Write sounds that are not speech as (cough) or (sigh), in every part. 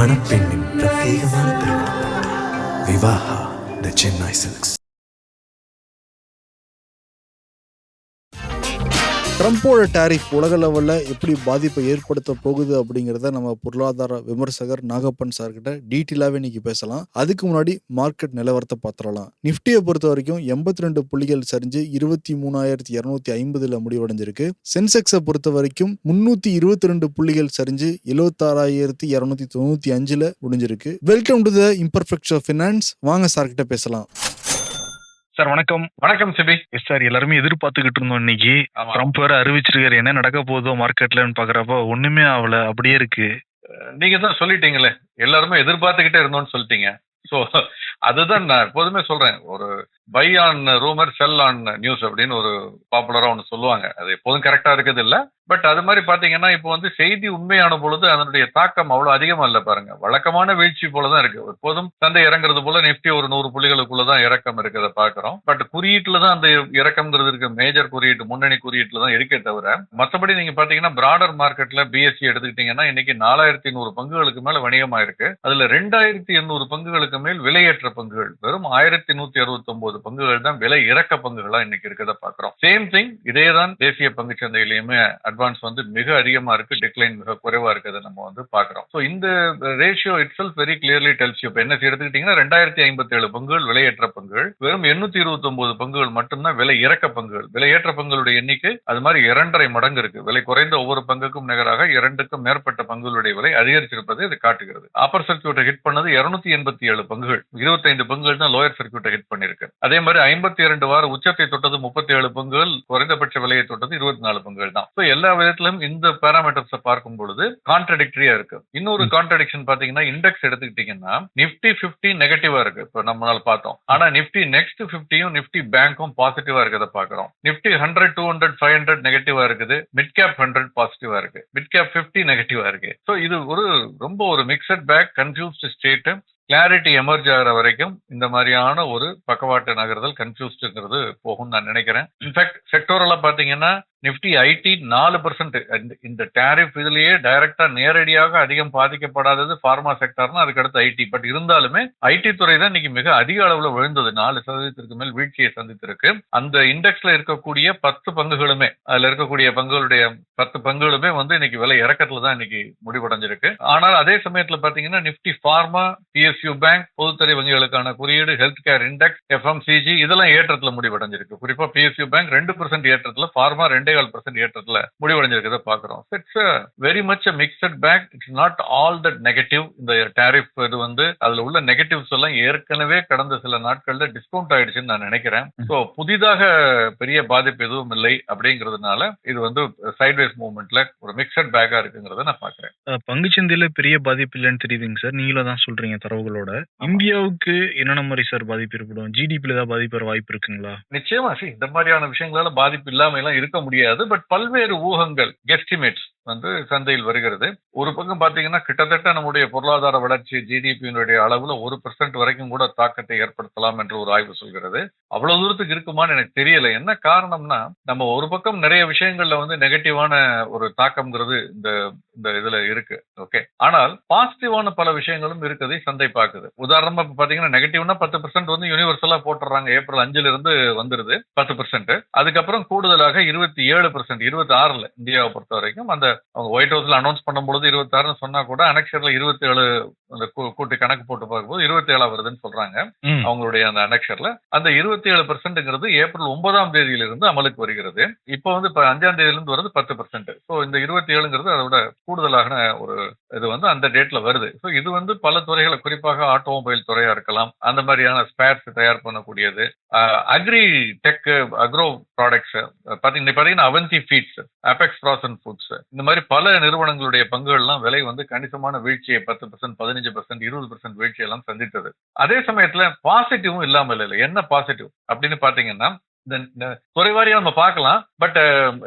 மணப்பெண்ணின் பிரத்யேகமான Vivaha the Chennai silks. ட்ரம்ப்போட tariff உலக லெவலில் எப்படி பாதிப்பை ஏற்படுத்த போகுது அப்படிங்கிறத நம்ம பொருளாதார விமர்சகர் நாகப்பன் சார்கிட்ட டீட்டெயிலாகவே இன்னைக்கு பேசலாம். அதுக்கு முன்னாடி மார்க்கெட் நிலவரத்தை பார்த்துடலாம். நிஃப்டியை பொறுத்த வரைக்கும் எண்பத்தி ரெண்டு புள்ளிகள் சரிஞ்சு இருபத்தி மூணாயிரத்தி இரநூத்தி ஐம்பதுல முடிவடைஞ்சிருக்கு. சென்செக்ஸை பொறுத்த வரைக்கும் முன்னூத்தி இருபத்தி ரெண்டு புள்ளிகள் சரிஞ்சு எழுபத்தாறாயிரத்தி இரநூத்தி தொண்ணூத்தி அஞ்சுல முடிஞ்சிருக்கு. Welcome to the imperfect of finance வாங்க சார்கிட்ட பேசலாம். சார் வணக்கம். வணக்கம் சிபி. எஸ் சார் எல்லாருமே எதிர்பார்த்துக்கிட்டு இருந்தோம் இன்னைக்கு. ட்ரம்ப் வேற அறிவிச்சிருக்காரு. என்ன நடக்க போதோ மார்க்கெட்லன்னு பாக்குறப்ப ஒண்ணுமே ஆகல. அப்படியே இருக்கு. நீங்க தான் சொல்லிட்டீங்களே. எல்லாருமே எதிர்பார்த்துக்கிட்டே இருந்தோம்னு சொல்லிட்டீங்க. சோ அதுதான் நான் எப்போதுமே சொல்றேன். ஒரு buy on rumour sell on news அப்படின்னு ஒரு பாப்புலரா ஒன்று சொல்லுவாங்க. அது எப்போதும் கரெக்டா இருக்குது இல்ல. பட் அது மாதிரி பாத்தீங்கன்னா இப்போ வந்து செய்தி உண்மையான பொழுது அதனுடைய தாக்கம் அவ்வளவு அதிகமா இல்லை பாருங்க. வழக்கமான வீழ்ச்சி போலதான் இருக்கு. எப்போதும் சந்தை இறங்குறது போல நிப்டி ஒரு நூறு புள்ளிகளுக்குள்ளதான் இறக்கம் இருக்கிறத பாக்குறோம் பட் குறியீட்டுல தான் அந்த இறக்கம்ங்கிறது இருக்கு. மேஜர் குறியீட்டு முன்னணி குறியீட்டுல தான் இருக்கே தவிர மற்றபடி நீங்க பாத்தீங்கன்னா பிராடர் மார்க்கெட்ல பிஎஸ்சி எடுத்துக்கிட்டீங்கன்னா இன்னைக்கு நாலாயிரத்தி நூறு பங்குகளுக்கு மேல வணிகமா இருக்கு அதுல ரெண்டாயிரத்தி எண்ணூறு பங்குகளுக்கு மேல் விலையேற்ற பங்குகள். வெறும் ஆயிரத்தி நூத்தி அறுபத்தி ஒன்பது பங்குகள் தான் விலை இறக்க பங்குகளா இன்னைக்கு இருக்கிறத பாக்குறோம் சேம் திங் இதே தான் தேசிய பங்கு சந்தையிலயுமே அட்வான்ஸ் வந்து மிக அதிகமா இருக்கு டிக்ளைன் மிக குறைவா இருக்கிறத நம்ம வந்து பாக்குறோம் ஸோ இந்த ratio itself very clearly tells you என்ன எடுத்துக்கிட்டீங்கன்னா ரெண்டாயிரத்தி ஐம்பத்தி ஏழு பங்குகள் விலையேற்ற பங்குகள் வெறும் எண்ணூத்தி இருபத்தி ஒன்பது பங்குகள் மட்டும்தான் விலை இறக்க பங்குகள். விலையேற்ற பங்குகளுடைய எண்ணிக்கை அது மாதிரி இரண்டரை மடங்கு இருக்கு. விலை குறைந்த ஒவ்வொரு பங்குக்கும் நிகராக இரண்டுக்கும் மேற்பட்ட பங்குகளுடைய விலை அதிகரிச்சிருப்பதை இது காட்டுகிறது. அப்பர் சர்க்கியூட்டை ஹிட் பண்ணது இருநூத்தி எண்பத்தி ஏழு பங்குகள். இருபத்தைந்து பங்குகள் தான் லோயர் சர்க்கியூட்டை ஹிட் பண்ணிருக்கு அதே மாதிரி ஐம்பத்தி இரண்டு வார உச்சத்தை தொட்டது முப்பத்தி ஏழு பங்குகள் குறைந்தபட்ச விலையை தொட்டது இருபத்தி நாலு பங்குகள் தான். எல்லா விதத்திலும் இந்த பேராமீட்டர்ஸை பார்க்கும் பொழுது கான்ட்ரடிக்டரியா இருக்கு. இன்னொரு கான்ட்ரடிக்ஷன் பாத்தீங்கன்னா இண்டெக்ஸ் எடுத்துக்கிட்டீங்கன்னா நிப்டி 50 நெகட்டிவா இருக்கு. இப்போ நம்மளால பார்த்தோம். ஆனா நிப்டி நெக்ஸ்ட் பிப்டியும் நிப்டி பேங்க்கும் பாசிட்டிவா இருக்கிறத பாக்குறோம் Nifty hundred two hundred five hundred நெகட்டிவா இருக்குது. மிட் கேப் ஹண்ட்ரட் பாசிட்டிவா இருக்கு. மிட் கேப் பிப்டி நெகட்டிவா இருக்கு. ஸோ இது ஒரு ரொம்ப ஒரு mixed bag confused state clarity emerge ஆகிற வரைக்கும் இந்த மாதிரியான ஒரு பக்கவாட்டு நகர்தல் கன்ஃபியூஸ்டுங்கிறது போகும்னு நான் நினைக்கிறேன். இன்ஃபேக்ட் செக்டோரெல்லாம் பார்த்தீங்கன்னா நிஃப்டி ஐடி நாலு பர்சன்ட் இந்த டேரிஃப் இதுலயே டைரக்டா நேரடியாக அதிகம் பாதிக்கப்படாதது ஃபார்மா செக்டர்னா அதுக்கு அடுத்து ஐடி பட் இருந்தாலுமே ஐடி துறை தான் இன்னைக்கு மிக அதிக அளவில் விழுந்தது. நாலு சதவீதத்திற்கு மேல் வீழ்ச்சியை சந்தித்திருக்கு. அந்த இண்டெக்ஸ்ல இருக்கக்கூடிய பத்து பங்குகளுமே அதுல இருக்கக்கூடிய பங்குகளுடைய பத்து பங்குகளுமே வந்து இன்னைக்கு விலை இறக்கத்துல தான் இன்னைக்கு முடிவடைஞ்சிருக்கு. ஆனால் அதே சமயத்துல பாத்தீங்கன்னா நிப்டி பிஎஸ் பிஎஸ்யூ பேங்க் பொதுத்துறை வங்கிகளுக்கான குறியீடு ஹெல்த் கேர் இண்டெக்ஸ் எஃப்எம்சிஜி இதெல்லாம் ஏற்றத்துல முடிவடைஞ்சிருக்கு. குறிப்பா பிஎஸ்யூ பேங்க் ரெண்டு பர்சன்ட் ஏற்றத்துல பார்மா ரெண்டே கால் பர்சன்ட் ஏற்றத்துல முடிவடைஞ்சிருக்கிறத பாக்குறோம். It's very much mixed bag it's not all that negative இந்த டேரிஃப் இது வந்து அதுல உள்ள நெகட்டிவ்ஸ் எல்லாம் ஏற்கனவே கடந்த சில நாட்கள்ல டிஸ்கவுண்ட் ஆயிடுச்சுன்னு நான் நினைக்கிறேன். ஸோ புதிதாக பெரிய பாதிப்பு எதுவும் இல்லை அப்படிங்கிறதுனால இது வந்து சைட்வேஸ் மூவ்மெண்ட்ல ஒரு மிக்சட் பேக்கா இருக்குங்கிறத நான் பாக்குறேன். பங்குச்சந்தையில பெரிய பாதிப்பு இல்லைன்னு தெரியுதுங்க சார். நீங்களும் தான் சொல்றீங்க தரவுகளோட இந்தியாவுக்கு என்னென்ன மாதிரி சார் பாதிப்பு ஏற்படும்? ஜிடிபில ஏதாவது பாதிப்பு வர வாய்ப்பு இருக்குங்களா? நிச்சயமா சி இந்த மாதிரியான விஷயங்களால பாதிப்பு இல்லாம எல்லாம் இருக்க முடியாது. பட் பல்வேறு ஊகங்கள் கெஸ்டிமேட்ஸ் வந்து சந்தையில் வருகிறது. ஒரு பக்கம் பாத்தீங்கன்னா கிட்டத்தட்ட நம்முடைய பொருளாதார வளர்ச்சி ஜிடிபியினுடைய அளவுல ஒரு பெர்சென்ட் வரைக்கும் கூட தாக்கத்தை ஏற்படுத்தலாம் என்று ஒரு ஆய்வு சொல்கிறது. அவ்வளவு தூரத்துக்கு இருக்குமான்னு எனக்கு தெரியல. என்ன காரணம்னா நம்ம ஒரு பக்கம் நிறைய விஷயங்கள்ல வந்து நெகட்டிவான ஒரு தாக்கம்ங்கிறது இந்த இந்த இதுல இருக்கு. ஓகே ஆனால் பாசிட்டிவான பல விஷயங்களும் இருக்குதை சந்தை பார்க்குது. உதாரணமா இப்ப பாத்தீங்கன்னா நெகட்டிவ்னா பத்து பெர்சென்ட் வந்து யூனிவர்சலா போட்டுறாங்க ஏப்ரல் அஞ்சுல இருந்து வந்துருது பத்து பெர்சென்ட் அதுக்கப்புறம் கூடுதலாக இருபத்தி ஏழு பெர்சென்ட் இருபத்தி ஆறுல இந்தியாவை பொறுத்த வரைக்கும் அந்த அவங்க ஒயிட் ஹவுஸ்ல அனௌன்ஸ் பண்ணும்பொழுது இருபத்தி ஆறுன்னு சொன்னா கூட அனெக்ஷர்ல இருபத்தி ஏழு அந்த கூட்டி கணக்கு போட்டு பார்க்கும்போது இருபத்தி ஏழா வருதுன்னு சொல்றாங்க. அவங்களுடைய அந்த அனெக்ஷர்ல அந்த இருபத்தி ஏழு பெர்சென்ட்ங்கிறது ஏப்ரல் ஒன்பதாம் தேதியிலிருந்து அமலுக்கு வருகிறது. இப்போ வந்து இப்ப அஞ்சாம் தேதியிலிருந்து வருது பத்து பெர்சென்ட் ஸோ இந்த இருபத்தி ஏழுங்கிறது அதோட கூடுதலான ஒரு இது வந்து அந்த டேட்ல வருது. ஸோ இது வந்து பல துறைகளை குறிப்பாக ஆட்டோமொபைல் துறையா இருக்கலாம். அந்த மாதிரியான ஸ்பேர்ஸ் தயார் பண்ணக்கூடியது. அக்ரி டெக் அக்ரோ ப்ராடக்ட்ஸ் பாத்தீங்கன்னா பாத்தீங்கன்னா Avanti feeds apex frozen foods. இந்த மாதிரி பல நிறுவனங்களுடைய பங்குகள்லாம் விலை வந்து கணிசமான வீழ்ச்சியை பத்து பர்சன்ட் பதினஞ்சு பர்சன்ட் இருபது பர்சன்ட் வீழ்ச்சியெல்லாம் சந்தித்தது. அதே சமயத்துல பாசிட்டிவும் இல்லாமல் இல்லை. என்ன பாசிட்டிவ் அப்படின்னு பாத்தீங்கன்னா துறை வாரியாக நம்ம பார்க்கலாம். பட்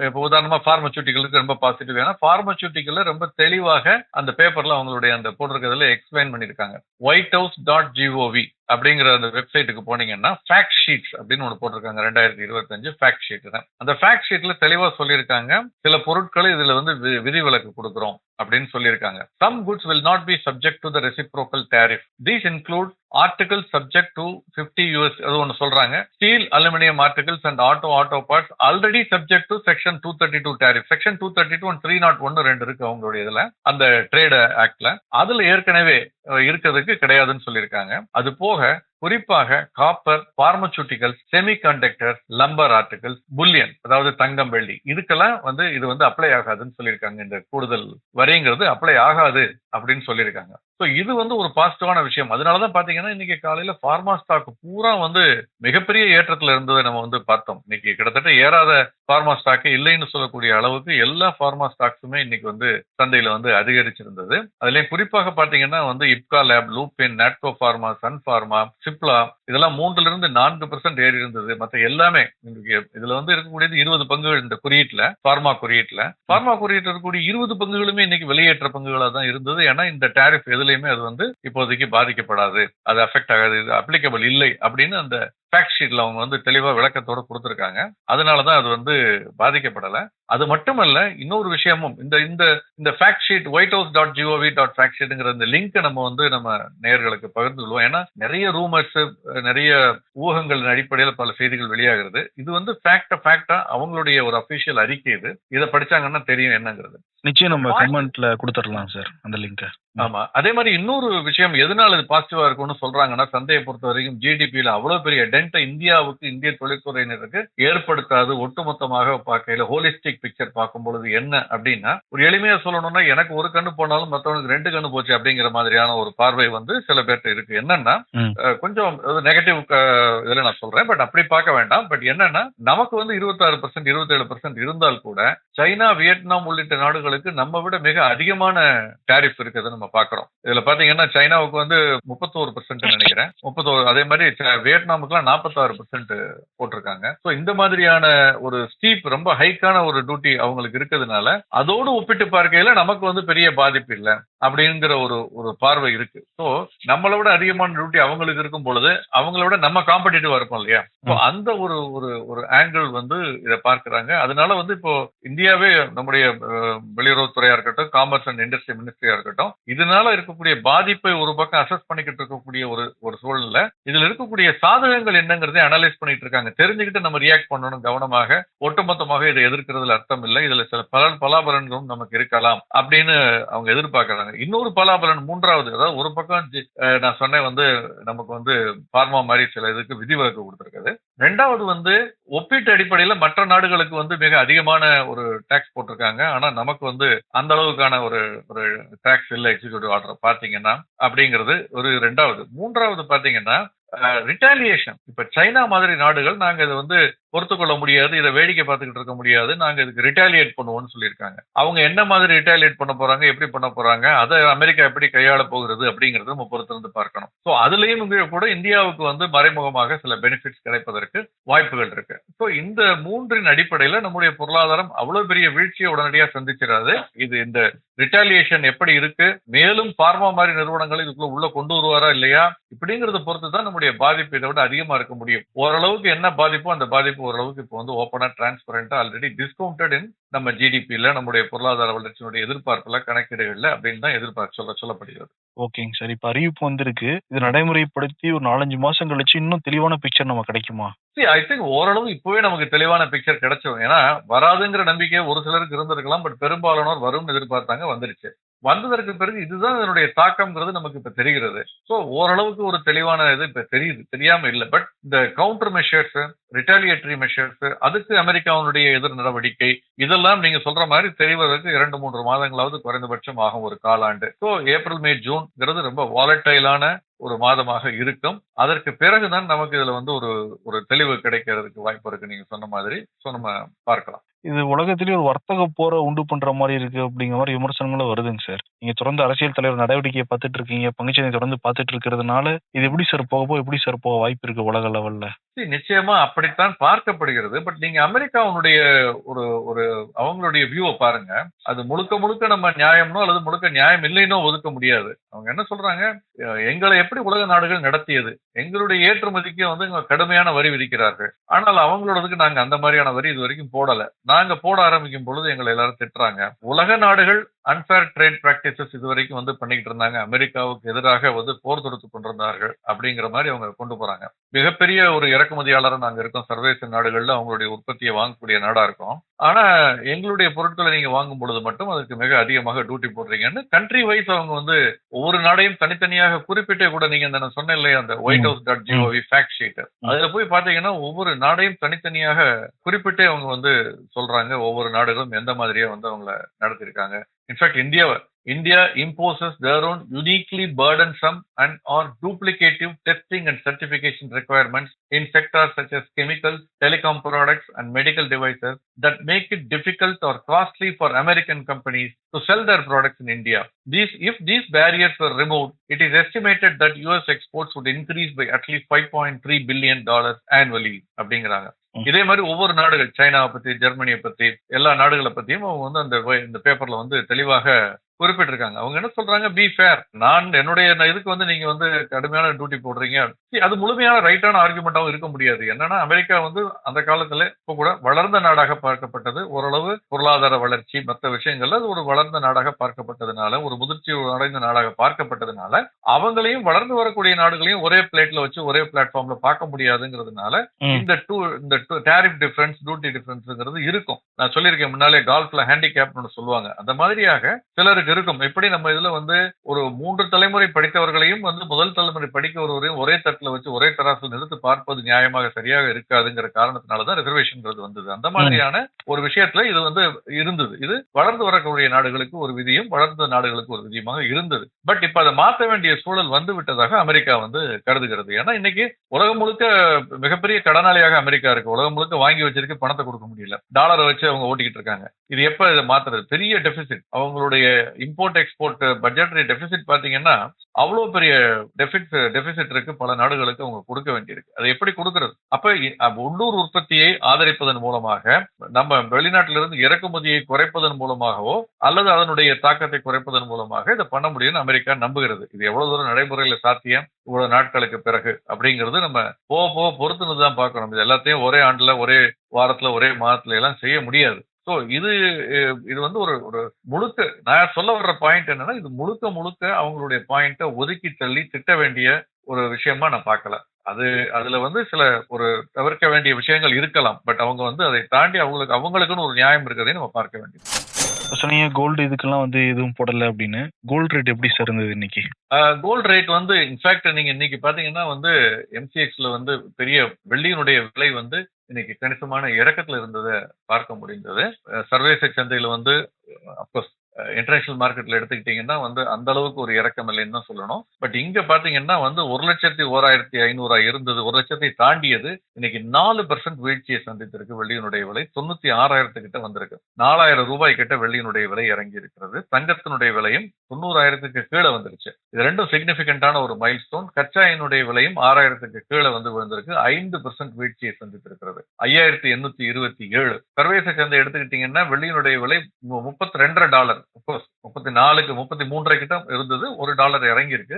இப்போ உதாரணமா பார்மசூட்டிகளுக்கு ரொம்ப பாசிட்டிவ் ஏன்னா ஃபார்மசூட்டிக்கல ரொம்ப தெளிவாக அந்த பேப்பர்ல அவங்களுடைய அந்த போட்டிருக்கிறதுல எக்ஸ்பிளைன் பண்ணியிருக்காங்க. ஒயிட் ஹவுஸ் டாட் ஜிஓவி அப்படிங்கிற அந்த வெப்சைட்டுக்கு போனீங்கன்னா ஃபேக்ட் ஷீட்ஸ் அப்படின்னு ஒன்று போட்டிருக்காங்க. ரெண்டாயிரத்தி இருபத்தஞ்சு ஃபேக்ட் ஷீட் தான். அந்த ஃபேக்ட் ஷீட்ல தெளிவா சொல்லியிருக்காங்க. சில பொருட்களை இதுல வந்து வி- விதிவிலக்கு கொடுக்குறோம் அப்படின்னு சொல்லியிருக்காங்க. Some goods will not be subject to the reciprocal tariff these include article subject to 50 US அது ஒன்று சொல்றாங்க. Steel aluminium articles and auto auto parts already subject to section two thirty two tariff section two thirty two three not ஒன்று ரெண்டு இருக்கு அவங்களுடைய இதுல அந்த trade ஆக்ட்ல அதுல ஏற்கனவே இருக்கிறதுக்கு கிடையாதுன்னு சொல்லியிருக்காங்க. அது போக her. குறிப்பாக copper pharmaceuticals semiconductor lumber articles bullion அதாவது தங்கம் வெள்ளி. இதுக்கெல்லாம் வந்து இது வந்து அப்ளை ஆகாதுன்னு சொல்லியிருக்காங்க. இந்த கூடுதல் வரிங்கிறது அப்ளை ஆகாது அப்படின்னு சொல்லியிருக்காங்க. ஸோ இது வந்து ஒரு பாசிட்டிவான விஷயம். அதனாலதான் பாத்தீங்கன்னா இன்னைக்கு காலையில ஃபார்மா ஸ்டாக் பூரா வந்து மிகப்பெரிய ஏற்றத்துல இருந்ததை நம்ம வந்து பார்த்தோம். இன்னைக்கு கிட்டத்தட்ட ஏறாத ஃபார்மா ஸ்டாக்கு இல்லைன்னு சொல்லக்கூடிய அளவுக்கு எல்லா ஃபார்மா ஸ்டாக்ஸுமே இன்னைக்கு வந்து சந்தையில வந்து அதிகரிச்சிருந்தது. அதுலயும் குறிப்பாக பாத்தீங்கன்னா வந்து Ipca lab Lupin Natco pharma Sun pharma Cipla இதெல்லாம் மூன்றுல இருந்து நான்கு பெர்சென்ட் ஏறி இருந்தது. மத்த எல்லாமே இதுல வந்து இருக்கக்கூடியது இருபது பங்குகள் இந்த குறியீட்டுல ஃபார்மா குறியீட்டுல. ஃபார்மா குறியீட்டு இருக்கக்கூடிய இருபது பங்குகளுமே இன்னைக்கு வெளியேற்ற பங்குகளா தான் இருந்தது. ஏன்னா இந்த டேரிஃப் எதுலையுமே அது வந்து இப்போதைக்கு பாதிக்கப்படாது. அது அஃபெக்ட் ஆகாது. இது அப்ளிகபிள் இல்லை அப்படின்னு அந்த ஃபேக்ட் ஷீட்ல அவங்க வந்து தெளிவா விளக்கத்தோட கொடுத்துருக்காங்க. அதனாலதான் அது வந்து பாதிக்கப்படல. அது மட்டுமல்ல இன்னொரு விஷயமும் இந்த இந்த இந்த fact sheet white house dot G O V dot fact ஷீட்டுங்கிற இந்த லிங்க் நம்ம வந்து நம்ம நேயர்களுக்கு பகிர்ந்து கொள்வோம் ஏன்னா நிறைய ரூமர்ஸ் நிறைய ஊகங்களின் அடிப்படையில் பல செய்திகள் வெளியாகிறது. இது வந்து ஃபேக்டா ஃபேக்டா அவங்களுடைய ஒரு அபிஷியல் அறிக்கை இது. இதை படிச்சாங்கன்னா தெரியும் என்னங்கிறது. நிச்சயம் நம்ம கமெண்ட்ல கொடுத்துடலாம் சார் அந்த லிங்கை ஆமா. அதே மாதிரி இன்னொரு விஷயம் எதனால இது பாசிட்டிவா இருக்கும்னு சொல்றாங்கன்னா சந்தையை பொறுத்த வரைக்கும் ஜிடிபியில அவ்வளவு பெரிய டென்ட்டை இந்தியாவுக்கு இந்திய தொழில்துறையினருக்கு ஏற்படுத்தாது. ஒட்டுமொத்தமாக பார்க்கையில ஹோலிஸ்டிக் பிக்சர் பார்க்கும் பொழுது என்ன அப்படின்னா ஒரு எளிமையா சொல்லணும்னா எனக்கு ஒரு கண்ணு போனாலும் மத்தவனுக்கு ரெண்டு கண்ணு போச்சு அப்படிங்கிற மாதிரியான ஒரு பார்வை வந்து சில பேர்ட்ட இருக்கு. என்னன்னா கொஞ்சம் நெகட்டிவ் இதுல நான் சொல்றேன் பட் அப்படி பார்க்க வேண்டாம். பட் என்னன்னா நமக்கு வந்து இருபத்தாறு பர்சன்ட் இருபத்தேழு பர்சன்ட் இருந்தால் கூட சைனா வியட்நாம் உள்ளிட்ட நாடுகளுக்கு நம்ம விட மிக அதிகமான டாரிஃப் இருக்கிறது நம்ம பார்க்கறோம். இதுல பாத்தீங்கன்னா சைனாவுக்கு வந்து முப்பத்தோரு பர்சன்ட் நினைக்கிறேன். முப்பத்தோரு அதே மாதிரி ச- வியட்நாமுக்குலாம் நாற்பத்தாறு பர்சன்ட் போட்டிருக்காங்க. ஸோ இந்த மாதிரியான ஒரு ஸ்டீப் ரொம்ப ஹைக்கான ஒரு டியூட்டி அவங்களுக்கு இருக்கிறதுனால அதோடு ஒப்பிட்டு பார்க்கையில நமக்கு வந்து பெரிய பாதிப்பு இல்லை அப்படிங்கிற ஒரு ஒரு பார்வை இருக்கு. ஸோ நம்மளை விட அதிகமான டியூட்டி அவங்களுக்கு இருக்கும் பொழுது அவங்கள விட நம்ம காம்படிட்டிவா இருப்போம் இல்லையா. அந்த ஒரு ஒரு ஒரு ஆங்கிள் வந்து இதை பார்க்கறாங்க. அதனால வந்து இப்போ இந்தியாவே நம்முடைய வெளியுறவுத்துறையா இருக்கட்டும் காமர்ஸ் அண்ட் இண்டஸ்ட்ரி மினிஸ்ட்ரியா இருக்கட்டும் இதனால இருக்கக்கூடிய பாதிப்பை ஒரு பக்கம் அசஸ் பண்ணிக்கிட்டு இருக்கக்கூடிய ஒரு ஒரு சூழ்நிலை. இதுல இருக்கக்கூடிய சாதகங்கள் என்னங்கிறதை அனலைஸ் பண்ணிட்டு இருக்காங்க. தெரிஞ்சுக்கிட்டு நம்ம ரியாக்ட் பண்ணணும் கவனமாக. ஒட்டுமொத்தமாக இதை எதிர்க்கிறதுல அர்த்தம் இல்லை. இதுல சில பலன் பலாபலன்களும் நமக்கு இருக்கலாம் அப்படின்னு அவங்க எதிர்பார்க்கறாங்க. இன்னொரு பலாபலன் மூன்றாவது அதாவது ஒரு பக்கம் நான் சொன்னேன் வந்து நமக்கு வந்து பார்மா மாதிரி சில இதுக்கு விதிவிலக்கு கொடுத்துருக்குது. ரெண்டாவது வந்து ஒப்பீட்டு அடிப்படையில மற்ற நாடுகளுக்கு வந்து மிக அதிகமான ஒரு டாக்ஸ் போட்டிருக்காங்க. ஆனா நமக்கு வந்து அந்த அளவுக்கான ஒரு ஒரு டாக்ஸ் இல்ல எக்ஸிக்யூட்டிவ் ஆர்டர் பாத்தீங்கன்னா அப்படிங்கிறது ஒரு ரெண்டாவது. மூன்றாவது பாத்தீங்கன்னா ரிட்டாலியேஷன் இப்ப சைனா மாதிரி நாடுகள் நாங்க இதை வந்து பொறுத்து கொள்ள முடியாது இதை வேடிக்கை பார்த்துக்கிட்டு இருக்க முடியாது நாங்க இதுக்கு ரிட்டாலியேட் பண்ணுவோம்னு சொல்லியிருக்காங்க. அவங்க என்ன மாதிரி ரிட்டாலியேட் பண்ண போறாங்க எப்படி பண்ண போறாங்க அதை அமெரிக்கா எப்படி கையாள போகிறது அப்படிங்கறத நம்ம பொறுத்திருந்து பார்க்கணும். ஸோ அதுலயும் கூட இந்தியாவுக்கு வந்து மறைமுகமாக சில பெனிஃபிட்ஸ் கிடைப்பதற்கு வாய்ப்புகள் இருக்கு. ஸோ இந்த மூன்றின் அடிப்படையில நம்முடைய பொருளாதாரம் அவ்வளவு பெரிய வீழ்ச்சியை உடனடியாக சந்திச்சிடாது. இது இந்த ரிட்டாலியேஷன் எப்படி இருக்கு மேலும் பார்மா மாதிரி நிறுவனங்கள் இதுக்குள்ள உள்ள கொண்டு வருவாரா இல்லையா இப்படிங்கறத பொறுத்து தான் நம்முடைய பாதிப்பு இதை விட அதிகமா இருக்க முடியும். ஓரளவுக்கு என்ன பாதிப்போ அந்த பாதிப்பு ஓரளவுக்கு இப்போ வந்து ஓப்பனா டிரான்ஸ்பரண்டா ஆல்ரெடி டிஸ்கவுண்டட் இன் நம்ம ஜிடிபியில நம்முடைய பொருளாதார வளர்ச்சியினுடைய எதிர்பார்ப்புல கணக்கீடுகள்ல அப்படின்னு தான் எதிர்பார்ப்பு சொல்ல சொல்லப்படுகிறது. ஓகேங்க சார் இப்ப அறிவிப்பு வந்திருக்கு. இது நடைமுறைப்படுத்தி ஒரு நாலஞ்சு மாசம் கழிச்சு இன்னும் தெளிவான பிக்சர் நம்ம கிடைக்குமா? ஐ திங்க் ஓரளவு இப்பவே நமக்கு தெளிவான பிக்சர் கிடைச்சோம் ஏன்னா வராதுங்கிற நம்பிக்கை ஒரு சிலருக்கு இருந்திருக்கலாம் பட் பெரும்பாலானோர் வரும்னு எதிர்பார்த்தாங்க வந்துருச்சு. வந்ததற்கு பிறகு இதுதான் இதனுடைய தாக்கம்ங்கிறது நமக்கு இப்ப தெரிகிறது. ஸோ ஓரளவுக்கு ஒரு தெளிவான இது இப்ப தெரியுது தெரியாம இல்லை. பட் இந்த கவுண்டர் மெஷர்ஸ் ரிட்டாலியேட்டரி மெஷர்ஸ் அதுக்கு அமெரிக்காவுடைய எதிர் நடவடிக்கை இதெல்லாம் நீங்க சொல்ற மாதிரி தெரிவதற்கு இரண்டு மூன்று மாதங்களாவது குறைந்தபட்சம் ஆகும் ஒரு காலாண்டு. ஸோ ஏப்ரல் மே ஜூன்ங்கிறது ரொம்ப வாலட்டைலான ஒரு மாதமாக இருக்கும். அதற்கு பிறகுதான் நமக்கு இதுல வந்து ஒரு ஒரு தெளிவு கிடைக்கிறதுக்கு வாய்ப்பு இருக்கு. நீங்க சொன்ன மாதிரி. ஸோ நம்ம பார்க்கலாம். இது உலகத்திலேயே ஒரு வர்த்தக போரை உண்டு பண்ற மாதிரி இருக்கு அப்படிங்கிற மாதிரி விமர்சனங்களும் வருதுங்க சார். நீங்க தொடர்ந்து அரசியல் தலைவர் நடவடிக்கையை பார்த்துட்டு இருக்கீங்க பங்குச்சந்தை தொடர்ந்து பார்த்துட்டு இருக்கிறதுனால இது எப்படி சார் போக போக எப்படி சார் போக வாய்ப்பு இருக்கு உலக லெவல்ல நிச்சயமா அப்படித்தான் பார்க்கப்படுகிறது. பட் நீங்க அமெரிக்காவுடைய ஒரு ஒரு அவங்களுடைய வியூவை பாருங்க. அது முழுக்க முழுக்க நம்ம நியாயம்னோ அல்லது முழுக்க நியாயம் இல்லைன்னோ ஒதுக்க முடியாது. அவங்க என்ன சொல்றாங்க? அஹ் எங்களை எப்படி உலக நாடுகள் நடத்தியது? எங்களுடைய ஏற்றுமதிக்கு வந்து கடுமையான வரி விதிக்கிறார்கள். ஆனால் அவங்களோடதுக்கு நாங்க அந்த மாதிரியான வரி இது வரைக்கும் போடல. நாங்க போட ஆரம்பிக்கும் பொழுது எங்களை எல்லாரும் திட்டுறாங்க. உலக நாடுகள் அன்ஃபேர் ட்ரேட் பிராக்டிசஸ் இது வரைக்கும் வந்து பண்ணிக்கிட்டு இருந்தாங்க. அமெரிக்காவுக்கு எதிராக வந்து போர் தொடுத்து கொண்டிருந்தார்கள் அப்படிங்கிற மாதிரி அவங்க கொண்டு போறாங்க. மிகப்பெரிய ஒரு இறக்குமதியாளராக நாங்க இருக்கோம். சர்வதேச நாடுகள்ல அவங்களுடைய உற்பத்தியை வாங்கக்கூடிய நாடா இருக்கோம். ஆனா எங்களுடைய பொருட்களை நீங்க வாங்கும் பொழுது மட்டும் அதுக்கு மிக அதிகமாக டியூட்டி போடுறீங்கன்னு கண்ட்ரி வைஸ் அவங்க வந்து ஒவ்வொரு நாடையும் தனித்தனியாக குறிப்பிட்டே கூட நீங்க இந்த நான் சொன்னேன் இல்லையா அந்த white house dot G O V fact sheet அதுல போய் பாத்தீங்கன்னா ஒவ்வொரு நாடையும் தனித்தனியாக குறிப்பிட்டே அவங்க வந்து சொல்றாங்க. ஒவ்வொரு நாடுகளும் எந்த மாதிரியா வந்து அவங்கள நடத்திருக்காங்க. In fact India India imposes their own uniquely burdensome and or duplicative testing and certification requirements in sectors such as chemicals, telecom products, and medical devices that make it difficult or costly for American companies to sell their products in India. These, if these barriers were removed, it is estimated that US exports would increase by at least 5.3 billion dollars annually. அப்படிங்கிறாங்க இதே மாதிரி ஒவ்வொரு நாடுகள் சைனாவை பத்தி ஜெர்மனியை பத்தி எல்லா நாடுகளை பத்தியும் அவங்க வந்து அந்த இந்த பேப்பர்ல வந்து தெளிவாக குறிப்பிட்டிருக்காங்க அவங்க என்ன சொல்றாங்க? பி ஃபேர் நான் என்னுடைய இதுக்கு வந்து நீங்க வந்து கடுமையான டியூட்டி போடுறீங்க. அது முழுமையான ரைட்டான ஆர்குமெண்டாவும் இருக்க முடியாது. என்னன்னா அமெரிக்கா வந்து அந்த காலத்துல இப்ப கூட வளர்ந்த நாடாக பார்க்கப்பட்டது. ஓரளவு பொருளாதார வளர்ச்சி மற்ற விஷயங்கள்ல அது ஒரு வளர்ந்த நாடாக பார்க்கப்பட்டதுனால ஒரு முதிர்ச்சி அடைந்த நாடாக பார்க்கப்பட்டதுனால அவங்களையும் வளர்ந்து வரக்கூடிய நாடுகளையும் ஒரே பிளேட்ல வச்சு ஒரே பிளாட்ஃபார்ம்ல பார்க்க முடியாதுங்கிறதுனால. இந்த டூ இந்த டேரிஃப் டிஃபரன்ஸ் டியூட்டி டிஃபரன்ஸ்ங்கிறது இருக்கும். நான் சொல்லியிருக்கேன் முன்னாலே கால்ஃப்ல ஹேண்டிகேப்னு சொல்லுவாங்க. அந்த மாதிரியாக சிலருக்கு இருக்கும். எப்படி நம்ம இதுல வந்து ஒரு மூன்று தலைமுறை படித்தவர்களையும் வந்து முதல் தலைமுறை படிக்க ஒருவரையும் ஒரே தட்டுல வச்சு ஒரே தராசில் நிறுத்து பார்ப்பது நியாயமாக சரியாக இருக்காதுங்கிற காரணத்தினாலதான் ரிசர்வேஷன்ங்கிறது வந்தது. அந்த மாதிரியான ஒரு விஷயத்துல இது வந்து இருந்தது. இது வளர்ந்து வரக்கூடிய நாடுகளுக்கு ஒரு விதியும் வளர்ந்த நாடுகளுக்கு ஒரு விதியுமாக இருந்தது. பட் இப்ப அதை மாற்ற வேண்டிய சூழல் வந்து விட்டதாக அமெரிக்கா வந்து கருதுகிறது. ஏன்னா இன்னைக்கு உலகம் முழுக்க மிகப்பெரிய கடனாளியாக அமெரிக்கா இருக்கு. உலகம் முழுக்க வாங்கி வச்சிருக்கு பணத்தை கொடுக்க முடியல. டாலரை வச்சு அவங்க ஓட்டிக்கிட்டு இருக்காங்க. இது எப்ப இதை மாத்துறது? பெரிய டெபிசிட் அவங்களுடைய இம்போர்ட் எக்ஸ்போர்ட் பட்ஜெட்டரி டெபிசிட் பாத்தீங்கன்னா அவ்வளவு பெரிய டெபிட் டெபிசிட் இருக்கு. பல நாடுகளுக்கு அவங்க கொடுக்க வேண்டியிருக்கு. அதை எப்படி கொடுக்கறது? அப்ப அப்ப உள்ளூர் உற்பத்தியை ஆதரிப்பதன் மூலமாக நம்ம வெளிநாட்டிலிருந்து இறக்குமதியை குறைப்பதன் மூலமாகவோ அல்லது அதனுடைய தாக்கத்தை குறைப்பதன் மூலமாக இதை பண்ண முடியும்னு அமெரிக்கா நம்புகிறது. இது எவ்வளவு தூரம் நடைமுறையில சாத்தியம்? இவ்வளவு நாட்களுக்கு பிறகு அப்படிங்கிறது நம்ம போக போக பொறுத்துன்னு தான் பார்க்கணும். இது எல்லாத்தையும் ஒரே ஆண்டுல ஒரே வாரத்துல ஒரே மாதத்துல எல்லாம் செய்ய முடியாது. ஸோ இது இது வந்து ஒரு ஒரு முழுக்க நான் சொல்ல வர்ற பாயிண்ட் என்னன்னா இது முழுக்க முழுக்க அவங்களுடைய பாயிண்ட்டை ஒதுக்கி தள்ளி திட்ட வேண்டிய ஒரு விஷயமா நான் பார்க்கல. அது அதுல வந்து சில ஒரு தவிர்க்க வேண்டிய விஷயங்கள் இருக்கலாம் பட் அவங்க வந்து அதை தாண்டி அவங்களுக்கு அவங்களுக்குன்னு ஒரு நியாயம் இருக்கிறதையும் நம்ம பார்க்க வேண்டியது. சொன்னீங்க கோல்டு இதுக்கெல்லாம் வந்து எதுவும் போடல அப்படின்னு. கோல்டு ரேட் எப்படி சார் இருந்தது இன்னைக்கு? கோல்ட் ரேட் வந்து இன்ஃபேக்ட் நீங்க இன்னைக்கு பாத்தீங்கன்னா வந்து எம்சிஎக்ஸ்ல வந்து பெரிய வெள்ளியினுடைய விலை வந்து இன்னைக்கு கணிசமான இறக்கத்துல இருந்ததை பார்க்க முடிந்தது. சர்வேச சர்வதேச சந்தையில வந்து அப்கோர்ஸ் இன்டர்நேஷனல் மார்க்கெட்ல எடுத்துக்கிட்டீங்கன்னா வந்து அந்த அளவுக்கு ஒரு இறக்கம் இல்லைன்னு தான் சொல்லணும். பட் இங்க பாத்தீங்கன்னா வந்து ஒரு லட்சத்தி ஓராயிரத்தி ஐநூறா இருந்தது ஒரு லட்சத்தை தாண்டியது இன்னைக்கு நாலு பர்சன்ட் வீழ்ச்சியை சந்தித்திருக்கு வெள்ளியினுடைய விலை. தொண்ணூத்தி ஆறாயிரத்து கிட்ட வந்திருக்கு. நாலாயிரம் ரூபாய் கிட்ட வெள்ளியினுடைய விலை இறங்கி இருக்கிறது. தங்கத்தினுடைய விலையும் தொண்ணூறாயிரத்துக்கு கீழே வந்துருச்சு. இது ரெண்டும் சிக்னிபிகண்டான ஒரு மைல் ஸ்டோன் கச்சா எண்ணுடைய விலையும் ஆறாயிரத்துக்கு கீழே வந்து விழுந்திருக்கு. ஐந்து பர்சன்ட் வீழ்ச்சியை சந்தித்திருக்கிறது. ஐயாயிரத்தி எண்ணூத்தி இருபத்தி ஏழு. சர்வதேச சந்தை எடுத்துக்கிட்டீங்கன்னா வெள்ளியினுடைய விலை முப்பத்தி ரெண்டரை டாலர். முப்பத்தி நாலுக்கு முப்பத்தி மூன்றரை கிட்ட இருந்தது. ஒரு டாலர் இறங்கி இருக்கு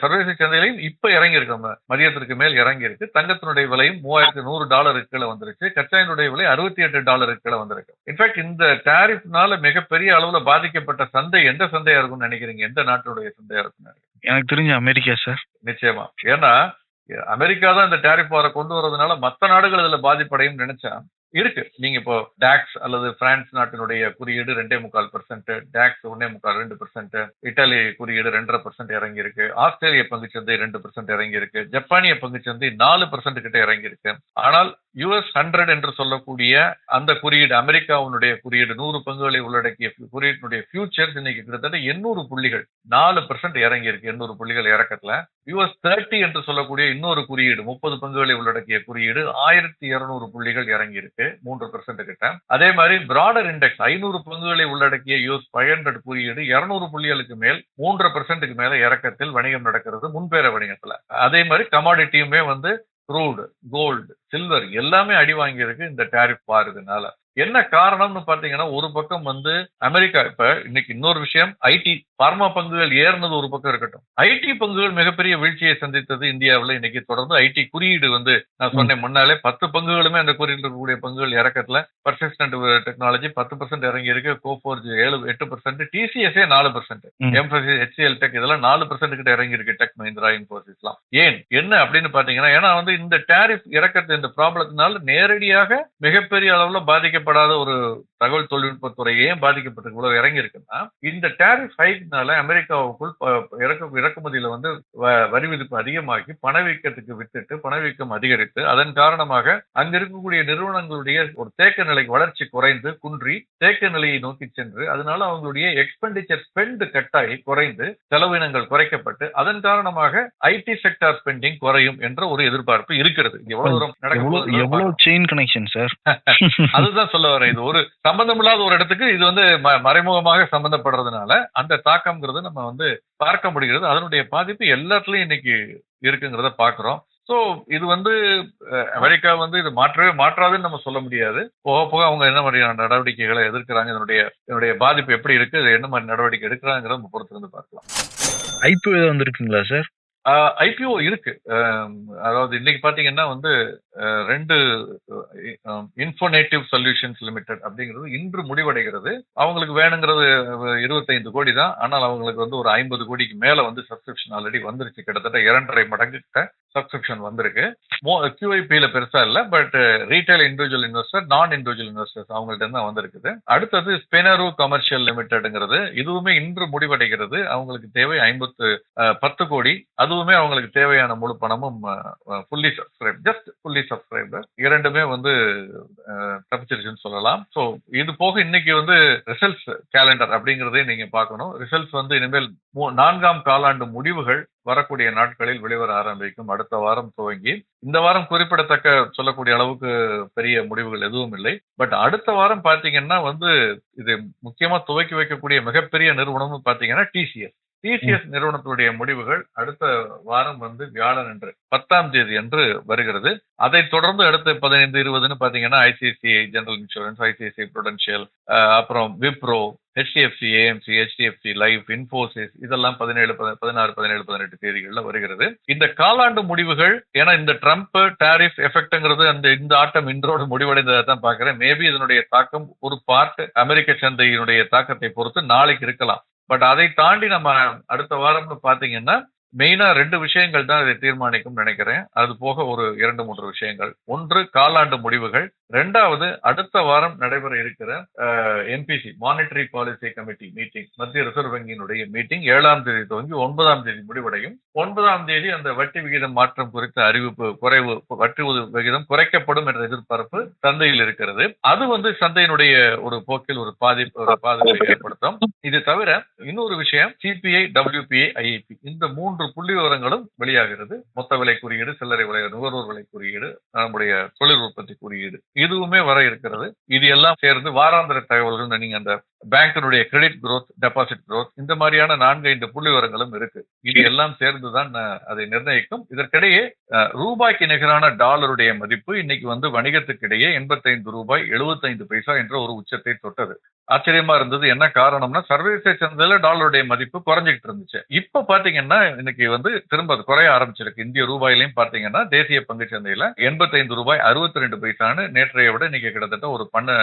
சர்வதேச சந்தையிலையும் இப்ப இறங்கி இருக்கு மதியத்திற்கு மேல் இறங்கி இருக்கு தங்கத்தினுடைய விலையும் மூவாயிரத்தி நூறு டாலருக்கு கீழே வந்துருச்சு. கச்சாயினுடைய விலை அறுபத்தி எட்டு டாலருக்கு கீழே வந்திருக்கு. இன்ஃபேக்ட் இந்த டாரிஃப்னால மிகப்பெரிய அளவுல பாதிக்கப்பட்ட சந்தை எந்த சந்தையா இருக்கும்னு நினைக்கிறீங்க? எந்த நாட்டினுடைய சந்தையா இருக்கும்னு நினைக்கிறீங்க? எனக்கு தெரிஞ்ச அமெரிக்கா சார். நிச்சயமா. ஏன்னா அமெரிக்கா தான் இந்த டேரிஃப் வார கொண்டு வரதுனால மத்த நாடுகள் இதுல பாதிப்படையும் நினைச்சா இருக்கு. நீங்க இப்போ டாக்ஸ் அல்லது பிரான்ஸ் நாட்டினுடைய குறியீடு ரெண்டே முக்கால் பர்சன்ட் டாக்ஸ் ஒன்னே முக்கால் ரெண்டு பர்சன்ட் இட்டாலி குறியீடு ரெண்டரை பர்சன்ட் இறங்கி இருக்கு ஆஸ்திரேலிய பங்குச்சந்தை ரெண்டு பர்சன்ட் இறங்கி இருக்கு ஜப்பானிய பங்குச்சந்தை நாலு பர்சன்ட் கிட்ட இறங்கி இருக்கு ஆனால் யூஎஸ் ஹண்ட்ரட் என்று சொல்லக்கூடிய அந்த குறியீடு அமெரிக்காவுடைய குறியீடு நூறு பங்குகளை உள்ளடக்கிய குறியீட்டினுடைய ஃபியூச்சர்ஸ் இன்னைக்கு கிட்டத்தட்ட எண்ணூறு புள்ளிகள் நாலு பர்சன்ட் இறங்கி இருக்கு எண்ணூறு புள்ளிகள் இறக்கத்துல. யுஎஸ் தேர்ட்டி என்று சொல்லக்கூடிய இன்னொரு குறியீடு முப்பது பங்குகளை உள்ளடக்கிய குறியீடு ஆயிரத்தி இருநூறு புள்ளிகள் இறங்கி இருக்கு மூன்று பெர்சென்ட் கிட்ட. அதே மாதிரி பிராடர் இண்டெக்ஸ் ஐநூறு பங்குகளை உள்ளடக்கிய யூஎஸ் ஃபைவ் ஹண்ட்ரட் குறியீடு இருநூறு புள்ளிகளுக்கு மேல் மூன்று பெர்சென்ட்டுக்கு மேல இறக்கத்தில் வணிகம் நடக்கிறது முன்பேற வணிகத்துல. அதே மாதிரி கமாடிட்டியுமே வந்து க்ரூடு கோல்டு சில்வர் எல்லாமே அடி வாங்கியிருக்கு இந்த டேரிஃப் பாருதுனால. என்ன காரணம்னு பாத்தீங்கன்னா ஒரு பக்கம் வந்து அமெரிக்கா இப்ப இன்னைக்கு இன்னொரு விஷயம் ஐடி பார்மா பங்குகள் ஏறினது ஒரு பக்கம் இருக்கட்டும். ஐடி பங்குகள் மிகப்பெரிய வீழ்ச்சியை சந்தித்தது இந்தியாவில் இன்னைக்கு தொடர்ந்து ஐடி குறியீடு வந்து நான் சொன்னேன் முன்னாலே பத்து பங்குகளுமே அந்த குறியீடு இருக்கக்கூடிய பங்குகள் இறக்கத்துல. பர்சிஸ்டன்ட் டெக்னாலஜி பத்து பர்சன்ட் இறங்கி இருக்கு கோஃபோர்ஜ் ஏழு எட்டு பர்சன்ட் டிசிஎஸ்ஏ நாலு பர்சன்ட் ம். எம்ஃபசிஸ் ஹெச்எல் டெக் இதெல்லாம் நாலு பர்சன்ட் கிட்ட இறங்கி இருக்கு டெக் மஹிந்திரா இன்ஃபோசிஸ்லாம் ஏன்? என்ன அப்படின்னு பாத்தீங்கன்னா ஏன்னா வந்து இந்த டேரிஃப் இறக்கத்து இந்த ப்ராப்ளத்தினால நேரடியாக மிகப்பெரிய அளவுல பாதிக்கப்படாத ஒரு தகவல் தொழில்நுட்பத்துறை ஏன் பாதிக்கப்பட்டு இவ்வளவு இறங்கி இருக்குன்னா இந்த டேரிஃப் ஹைக்னால அமெரிக்காவுக்குள் இறக்கு இறக்குமதியில வந்து வரி விதிப்பு அதிகமாக்கி பணவீக்கத்துக்கு வித்துட்டு பணவீக்கம் அதிகரித்து அதன் காரணமாக அங்க இருக்கக்கூடிய நிறுவனங்களுடைய ஒரு தேக்க நிலைக்கு வளர்ச்சி குறைந்து குன்றி தேக்க நிலையை நோக்கி சென்று அதனால அவங்களுடைய எக்ஸ்பெண்டிச்சர் ஸ்பெண்ட் கட்டாயி குறைந்து செலவினங்கள் குறைக்கப்பட்டு அதன் காரணமாக ஐடி செக்டார் ஸ்பெண்டிங் குறையும் என்ற ஒரு எதிர்பார்ப்பு இருக்கிறது. எவ்வளவு தூரம் நடக்க எவ்வளவு போகுதுன்னு எவ்வளவு செயின் கனெக்ஷன் சார் அதுதான் சொல்ல வரேன் இது ஒரு சம்பந்தமில்லாத ஒரு இடத்துக்கு இது வந்து ம- மறைமுகமாக சம்பந்தப்படுறதுனால அந்த தாக்கம்ங்கிறது நம்ம வந்து பார்க்க முடிகிறது. அதனுடைய பாதிப்பு எல்லாத்துலயும் இன்னைக்கு இருக்குங்கிறத பாக்குறோம். ஸோ இது வந்து அமெரிக்கா வந்து இது மாற்றவே மாற்றாதுன்னு நம்ம சொல்ல முடியாது. போக போக அவங்க என்ன மாதிரியான நடவடிக்கைகளை எதிர்க்கிறாங்க? இதனுடைய இதனுடைய பாதிப்பு எப்படி இருக்கு? இது என்ன மாதிரி நடவடிக்கை எடுக்கிறாங்கிறத நம்ம பொறுத்து இருந்து பார்க்கலாம். ஐபிஓ ஏதாவது வந்திருக்குங்களா சார்? ஐபிஓ இருக்கு. அதாவது இன்னைக்கு பாத்தீங்கன்னா வந்து ரெண்டு இன்ஃபோனேட்டிவ் சொல்யூஷன்ஸ் லிமிடெட் அப்படிங்கிறது இன்று முடிவடைகிறது. அவங்களுக்கு வேணுங்கிறது இருபத்தைந்து கோடி தான். ஆனால் அவங்களுக்கு வந்து ஒரு ஐம்பது கோடிக்கு மேல வந்து சப்ஸ்கிரிப்ஷன் ஆல்ரெடி வந்துருச்சு. கிட்டத்தட்ட இரண்டரை மடங்கு கிட்ட சப்ஸ்கிரிப்ஷன் வந்திருக்கு கியூஐபியில பெருசா இல்ல பட் ரீட்டைல் இண்டிவிஜுவல் இன்வெஸ்டர் நான் இண்டிவிஜுவல் இன்வெஸ்டர்ஸ் அவங்கள்ட்ட தான் வந்திருக்குது. அடுத்தது ஸ்பெனரு கமர்ஷியல் லிமிடெட்ங்கிறது இதுவுமே இன்று முடிவடைகிறது. அவங்களுக்கு தேவை ஐம்பத்து பத்து கோடி. அது அதுவுமே அவங்களுக்கு தேவையான முழு பணமும் fully subscribe just fully subscriber இரண்டுமே வந்து தப்பிச்சிருச்சுன்னு சொல்லலாம். ஸோ இது போக இன்னைக்கு வந்து ரிசல்ட்ஸ் கேலண்டர் அப்படிங்கிறதையும் நீங்க பார்க்கணும். ரிசல்ட்ஸ் வந்து இனிமேல் நான்காம் காலாண்டு முடிவுகள் வரக்கூடிய நாட்களில் வெளிவர ஆரம்பிக்கும். அடுத்த வாரம் துவங்கி இந்த வாரம் குறிப்பிடத்தக்க சொல்லக்கூடிய அளவுக்கு பெரிய முடிவுகள் எதுவும் இல்லை. பட் அடுத்த வாரம் பாத்தீங்கன்னா வந்து இது முக்கியமா துவக்கி வைக்கக்கூடிய மிகப்பெரிய நிறுவனம்னு பாத்தீங்கன்னா டிசிஎஸ் டிசிஎஸ் நிறுவனத்துடைய முடிவுகள் அடுத்த வாரம் வந்து வியாழன் என்று பத்தாம் தேதி என்று வருகிறது. அதை தொடர்ந்து அடுத்த பதினைந்து இருபதுன்னு பாத்தீங்கன்னா ICICI general insurance ICICI prudential அப்புறம் Wipro HDFC AMC HDFC life Infosys இதெல்லாம் பதினேழு பதி- பதினாறு பதினேழு பதினெட்டு தேதிகள்ல வருகிறது. இந்த காலாண்டு முடிவுகள் ஏன்னா இந்த ட்ரம்ப் டாரிஃப் எஃபெக்ட்ங்கிறது அந்த இந்த ஆட்டம் இன்றோடு முடிவடைந்ததை தான் பாக்குறேன் மேபி இதனுடைய தாக்கம் ஒரு பார்ட் அமெரிக்க சந்தையினுடைய தாக்கத்தை பொறுத்து நாளைக்கு இருக்கலாம். பட் அதை தாண்டி நம்ம அடுத்த வாரம்னு பார்த்தீங்கன்னா மெயினா ரெண்டு விஷயங்கள் தான் இதை தீர்மானிக்கும் நினைக்கிறேன். அது போக ஒரு இரண்டு மூன்று விஷயங்கள். ஒன்று காலாண்டு முடிவுகள். ரெண்டாவது அடுத்த வாரம் நடைபெற இருக்கிற NPC monetary policy committee meeting மத்திய ரிசர்வ் வங்கியினுடைய மீட்டிங் ஏழாம் தேதி துவங்கி ஒன்பதாம் தேதி முடிவடையும். ஒன்பதாம் தேதி அந்த வட்டி விகிதம் மாற்றம் குறித்த அறிவிப்பு குறைவு வட்டி விகிதம் குறைக்கப்படும் என்ற எதிர்பார்ப்பு சந்தையில் இருக்கிறது. அது வந்து சந்தையினுடைய ஒரு போக்கில் ஒரு பாதிப்பு ஒரு பாதிப்பை ஏற்படுத்தும். இது தவிர இன்னொரு விஷயம் சிபிஐ டபிள்யூபிஐ ஐஐபி இந்த மூன்று புள்ளி விவரங்களும் வெளியாகிறது. மொத்த விலை குறியீடு சில்லறை விலை நுகர்வோர் விலை குறியீடு நம்முடைய தொழில் உற்பத்தி குறியீடு. இதுவுமே வர இருக்கிறது. இது எல்லாம் சேர்ந்து வாராந்திர தகவல்கள் நீங்க அந்த பேங்கினுடைய கிரெடிட் குரோத் டெபாசிட் குரோத் இந்த மாதிரியான நான்கு ஐந்து புள்ளி விவரங்களும் இருக்கு. இது எல்லாம் சேர்ந்துதான் அதை நிர்ணயிக்கும். இதற்கிடையே ரூபாய்க்கு நிகரான டாலருடைய மதிப்பு இன்னைக்கு வந்து வணிகத்துக்கிடையே எண்பத்தைந்து ரூபாய் எழுபத்தைந்து பைசா என்ற ஒரு உச்சத்தை தொட்டது. ஆச்சரியமா இருந்தது. என்ன காரணம்னா சர்வதேச சந்தையில டாலருடைய மதிப்பு குறைஞ்சிட்டு இருந்துச்சு. இப்ப பாத்தீங்கன்னா இன்னைக்கு வந்து திரும்ப அது குறைய ஆரம்பிச்சிருக்கு. இந்திய ரூபாயிலையும் பாத்தீங்கன்னா தேசிய பங்கு சந்தையில எண்பத்தைந்து ரூபாய் அறுபத்தி ரெண்டு பைசான்னு நேற்றைய விட இன்னைக்கு கிட்டத்தட்ட ஒரு பண்ண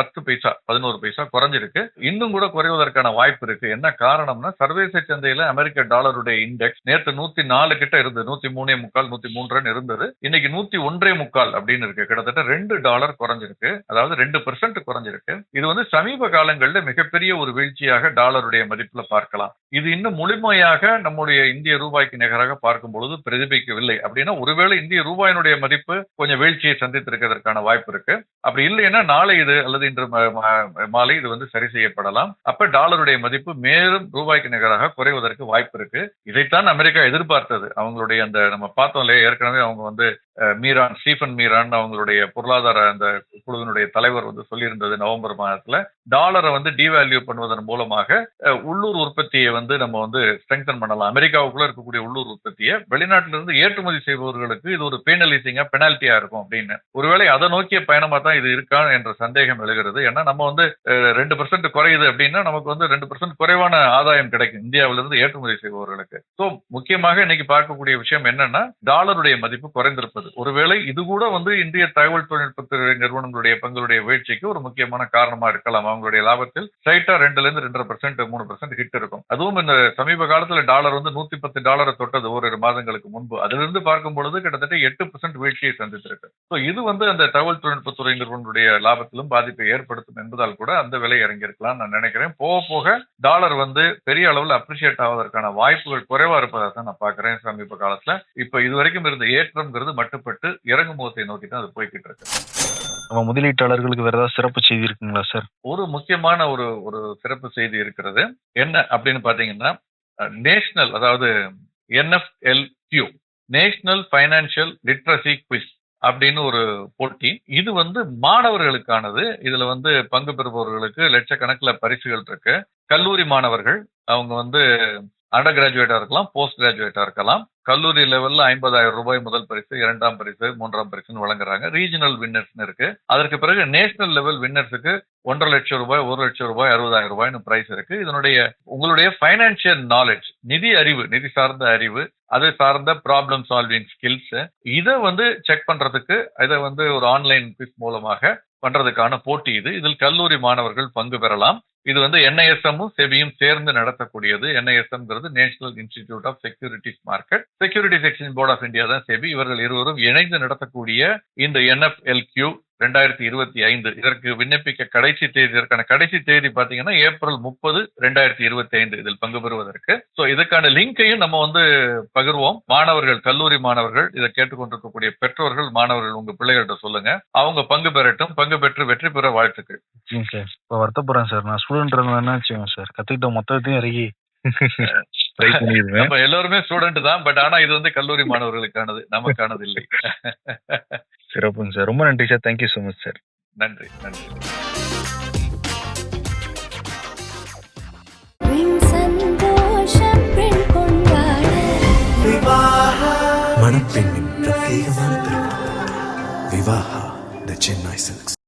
பத்து பைசா பதினோரு பைசா குறைஞ்சிருக்கு. இன்னும் கூட குறைவதற்கான வாய்ப்பு இருக்கு. என்ன காரணம்னா சர்வதேச சந்தையில அமெரிக்க டாலருடைய இண்டெக்ஸ் நேற்று நூத்தி நாலு கிட்ட இருந்தது. நூத்தி மூணே முக்கால் நூத்தி மூன்றுன்னு இருந்தது. இன்னைக்கு நூத்தி ஒன்றே முக்கால் அப்படின்னு இருக்கு. கிட்டத்தட்ட ரெண்டு டாலர் குறைஞ்சிருக்கு. அதாவது ரெண்டு பெர்சென்ட் குறைஞ்சிருக்கு. இது வந்து சமீப சமீப காலங்களில் மிகப்பெரிய ஒரு வீழ்ச்சியாக டாலருடைய மதிப்புல பார்க்கலாம். இது இன்னும் முழுமையாக நம்முடைய இந்திய ரூபாய்க்கு நிகராக பார்க்கும் பொழுது பிரதிபலிக்கவில்லை. அப்படின்னா ஒருவேளை இந்திய ரூபாயினுடைய மதிப்பு கொஞ்சம் வீழ்ச்சியை சந்தித்திருக்கிறதுக்கான வாய்ப்பு இருக்கு. அப்படி இல்லைன்னா நாளை இது அல்லது இன்று மாலை இது வந்து சரி செய்யப்படலாம். அப்ப டாலருடைய மதிப்பு மேலும் ரூபாய்க்கு நிகராக குறைவதற்கு வாய்ப்பு இருக்கு. இதைத்தான் அமெரிக்கா எதிர்பார்த்தது. அவங்களுடைய அந்த நம்ம பார்த்தோம் இல்லையா? ஏற்கனவே அவங்க வந்து மீரான் ஸ்டீஃபன் மீரான் அவங்களுடைய பொருளாதார அந்த குழுவினுடைய தலைவர் வந்து சொல்லியிருந்தது நவம்பர் மாதத்துல. டாலரை வந்து டிவேல்யூ பண்ணுவதன் மூலமாக உள்ளூர் உற்பத்தியை வந்து நம்ம வந்து ஸ்ட்ரெங்தன் பண்ணலாம். அமெரிக்காவுக்குள்ள இருக்கக்கூடிய உள்ளூர் உற்பத்தியை வெளிநாட்டில இருந்து ஏற்றுமதி செய்பவர்களுக்கு இது ஒரு பேனலைசிங்கா பெனால்ட்டியா இருக்கும் அப்படின்னு. ஒருவேளை அதை நோக்கிய பயணமா தான் இது இருக்கா என்ற சந்தேகம் எழுகிறது. ஏன்னா நம்ம வந்து ரெண்டு பர்சன்ட் குறையுது அப்படின்னா நமக்கு வந்து ரெண்டு பர்சன்ட் குறைவான ஆதாயம் கிடைக்கும். இந்தியாவிலிருந்து ஏற்றுமதி செய்பவர்களுக்கு. ஸோ முக்கியமாக இன்னைக்கு பார்க்கக்கூடிய விஷயம் என்னன்னா டாலருடைய மதிப்பு குறைந்திருப்பது. ஒருவேளை இது கூட வந்து இந்திய தகவல் தொழில்நுட்பத்துறை நிறுவனங்களுடைய பங்களுடைய வீழ்ச்சிக்கு ஒரு முக்கியமான காரணமா இருக்கலாம். அவங்களுடைய லாபத்தில் ஸ்ட்ரைட்டா ரெண்டுல இருந்து ரெண்டரை பர்சன்ட் மூணு பர்சன்ட் ஹிட் இருக்கும். அதுவும் இந்த சமீப காலத்துல டாலர் வந்து நூத்தி பத்து டாலரை தொட்டது ஓரிரு மாதங்களுக்கு முன்பு. அதிலிருந்து பார்க்கும் பொழுது கிட்டத்தட்ட எட்டு பர்சன்ட் வீழ்ச்சியை சந்தித்திருக்கு. ஸோ இது வந்து அந்த தகவல் தொழில்நுட்பத்துறை நிறுவனங்களுடைய லாபத்திலும் பாதிப்பை ஏற்படுத்தும் என்பதால் கூட அந்த விலை இறங்கியிருக்கலாம் நான் நினைக்கிறேன். போக போக டாலர் வந்து பெரிய அளவில் அப்ரிஷியேட் ஆவதற்கான வாய்ப்புகள் குறைவா இருப்பதாக தான் நான் பாக்குறேன் சமீப காலத்துல. இப்ப இது வரைக்கும் இருந்த ஏற்றம்ங்கிறது மட்டுப்பட்டு இறங்கும் முகத்தை நோக்கி தான் அது போய்கிட்டு இருக்கு. நம்ம முதலீட்டாளர்களுக்கு வேற ஏதாவது சிறப்பு செய்தி இருக்குங்களா சார்? ஒரு முக்கியமான ஒரு ஒரு சிறப்பு செய்தி இருக்கிறது. என்ன அப்படின்னு பாத்தீங்கன்னா நேஷனல் அதாவது NFLQ national financial literacy quiz அப்படின்னு ஒரு போட்டி. இது வந்து மாணவர்களுக்கானது. இதுல வந்து பங்கு பெறுபவர்களுக்கு லட்சக்கணக்கில் பரிசுகள் இருக்கு. கல்லூரி மாணவர்கள் அவங்க வந்து அண்டர் கிராஜுவேட்டா இருக்கலாம் போஸ்ட் கிராஜுவேட்டா இருக்கலாம். கல்லூரி லெவல்ல ஐம்பதாயிரம் ரூபாய் முதல் பரிசு இரண்டாம் பரிசு மூன்றாம் பரிசுன்னு வழங்குறாங்க. ரீஜனல் வின்னர்ஸ்னு இருக்கு. அதற்கு பிறகு நேஷனல் லெவல் வின்னர்ஸுக்கு ஒன்றரை லட்சம் ரூபாய் ஒரு லட்சம் ரூபாய் அறுபதாயிரம் ரூபாய்னு பிரைஸ் இருக்கு. இதனுடைய உங்களுடைய பைனான்சியல் நாலேஜ் நிதி அறிவு நிதி சார்ந்த அறிவு அது சார்ந்த ப்ராப்ளம் சால்விங் ஸ்கில்ஸ் இதை வந்து செக் பண்றதுக்கு இதை வந்து ஒரு ஆன்லைன் குவிஸ் மூலமாக பண்றதுக்கான போட்டி இது. இதில் கல்லூரி மாணவர்கள் பங்கு பெறலாம். இது வந்து என்ஐஎஸ்எம்மும் செபியும் சேர்ந்து நடத்தக்கூடியது. என்ஐஎஸ்எம்ங்கிறது national institute of securities market securities exchange board of India தான் செபி. இவர்கள் இருவரும் இணைந்து நடத்தக்கூடிய இந்த என்எஃப்எல்கியூ ரெண்டாயிரத்தி இருபத்தி ஐந்து. இதற்கு விண்ணப்பிக்க கடைசி தேதி இதற்கான கடைசி தேதி பாத்தீங்கன்னா ஏப்ரல் முப்பது ரெண்டாயிரத்தி இருபத்தி ஐந்து இதில் பங்கு பெறுவதற்கு. ஸோ இதுக்கான லிங்கையும் நம்ம வந்து பகிர்வோம். மாணவர்கள் கல்லூரி மாணவர்கள் இதை கேட்டுக்கொண்டிருக்கக்கூடிய பெற்றோர்கள் மாணவர்கள் உங்க பிள்ளைகள்கிட்ட சொல்லுங்க. அவங்க பங்கு பெறட்டும் பங்கு பெற்று வெற்றி பெற வாழ்த்துக்கள். சார். இப்போ வருத்தப்படுறேன் சார். நான் ஸ்டூடெண்ட் இருந்தா வச்சுக்கோங்க சார்? கத்துக்கிட்ட மொத்தத்தையும் இறங்கி. (laughs) ட்ரை பண்ணிடுவேன். நம்ம எல்லாருமே ஸ்டூடெண்ட் தான் பட் ஆனா இது வந்து கல்லூரி மாணவர்களுக்கானது நமக்கானது இல்லை. சிறப்புங்க சார். ரொம்ப நன்றி sir. Thank you so much sir நன்றி நன்றி. மணப்பெண்ணின் பிரத்யேகமான திருமணம் விவாஹா த சென்னை சில்க்ஸ்.